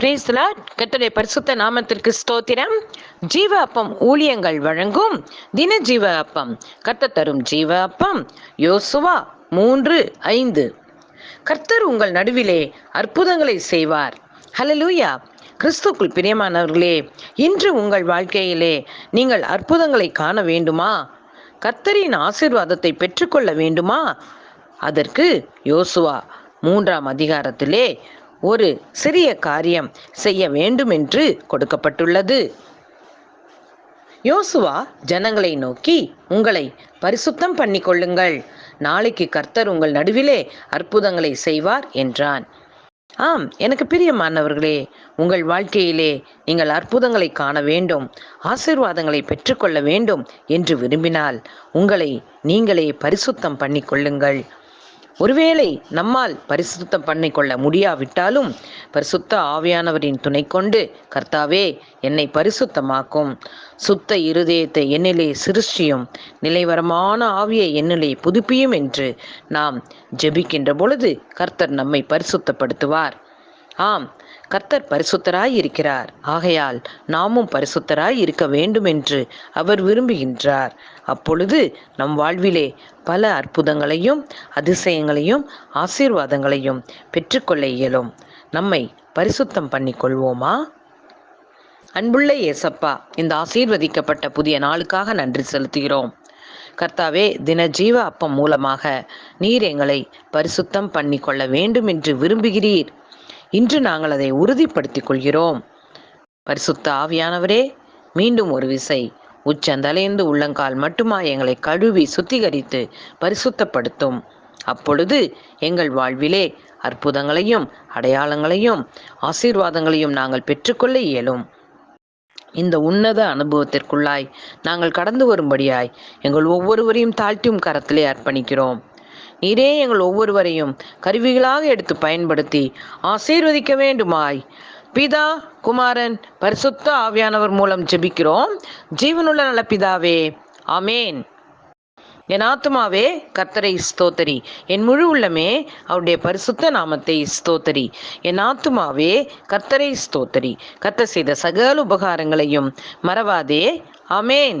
பிரேஸ்லா கர்த்தருடைய பரிசுத்த நாமத்திற்கு ஸ்தோத்திரம். ஜீவ அப்பம் ஊழியங்கள் வழங்கும் தின ஜீவ அப்பம் கத்த தரும் ஜீவ அப்பம் யோசுவா மூன்று ஐந்து. கர்த்தர் உங்கள் நடுவிலே அற்புதங்களை செய்வார். ஹலலூயா கிறிஸ்துக்குள் பிரியமானவர்களே இன்று உங்கள் வாழ்க்கையிலே நீங்கள் அற்புதங்களை காண வேண்டுமா? கர்த்தரின் ஆசிர்வாதத்தை பெற்றுக்கொள்ள வேண்டுமா? அதற்கு யோசுவா மூன்றாம் அதிகாரத்திலே ஒரு சிறிய காரியம் செய்ய வேண்டும் என்று கொடுக்கப்பட்டுள்ளது. யோசுவா ஜனங்களை நோக்கி உங்களை பரிசுத்தம் பண்ணி கொள்ளுங்கள் நாளைக்கு கர்த்தர் உங்கள் நடுவிலே அற்புதங்களை செய்வார் என்றான். ஆம் எனக்கு பிரியமானவர்களே உங்கள் வாழ்க்கையிலே நீங்கள் அற்புதங்களை காண வேண்டும் ஆசீர்வாதங்களை பெற்றுக்கொள்ள வேண்டும் என்று விரும்பினால் உங்களை நீங்களே பரிசுத்தம் பண்ணி கொள்ளுங்கள் ஒருவேளை நம்மால் பரிசுத்தம் பண்ணி கொள்ள முடியாவிட்டாலும் பரிசுத்த ஆவியானவரின் துணை கொண்டு கர்த்தாவே என்னை பரிசுத்தமாக்கும். சுத்த இருதயத்தை என்னிலே சிருஷ்டியும் நிலைவரமான ஆவியை என்னிலே புதுப்பியும் என்று நாம் ஜெபிக்கின்ற பொழுது கர்த்தர் நம்மை பரிசுத்தப்படுத்துவார். ஆம் கர்த்தர் பரிசுத்தராய் இருக்கிறார். ஆகையால் நாமும் பரிசுத்தராய் இருக்க வேண்டும் என்று அவர் விரும்புகின்றார். அப்பொழுது நம் வாழ்விலே பல அற்புதங்களையும் அதிசயங்களையும் ஆசீர்வாதங்களையும் பெற்றுக்கொள்ள இயலும். நம்மை பரிசுத்தம் பண்ணிக்கொள்வோமா? அன்புள்ள ஏசப்பா இந்த ஆசீர்வதிக்கப்பட்ட புதிய நாளுக்காக நன்றி செலுத்துகிறோம். கர்த்தாவே தின ஜீவ அப்பம் மூலமாக நீர் எங்களை பரிசுத்தம் பண்ணிக்கொள்ள வேண்டும் என்று விரும்புகிறீர். இன்று நாங்கள் அதை உறுதிப்படுத்திக் கொள்கிறோம் பரிசுத்த ஆவியானவரே மீண்டும் ஒரு விசை. உச்சந்தலைந்து உள்ளங்கால் மட்டுமா எங்களை கழுவி சுத்திகரித்து பரிசுத்தப்படுத்தும். அப்பொழுது எங்கள் வாழ்விலே அற்புதங்களையும் அடையாளங்களையும் ஆசீர்வாதங்களையும் நாங்கள் பெற்றுக்கொள்ள இயலும். இந்த உன்னத அனுபவத்திற்குள்ளாய் நாங்கள் கடந்து வரும்படியாய் எங்கள் ஒவ்வொருவரையும் தாழ்த்தியும் கரத்திலே அர்ப்பணிக்கிறோம். நீரே எங்கள் ஒவ்வொருவரையும் கருவிகளாக எடுத்து பயன்படுத்தி ஆசீர்வதிக்க வேண்டுமாய். பிதா குமாரன் பரிசுத்த ஆவியானவர் மூலம் ஜெபிக்கிறோம். ஜீவனுள்ள நல்ல பிதாவே ஆமேன். என் ஆத்துமாவே கர்த்தரை ஸ்தோத்தரி. என் முழு உள்ளமே அவருடைய பரிசுத்த நாமத்தை ஸ்தோத்தரி. என் ஆத்துமாவே கர்த்தரை ஸ்தோத்தரி. கர்த்தர் செய்த சகல உபகாரங்களையும் மறவாதே. அமேன்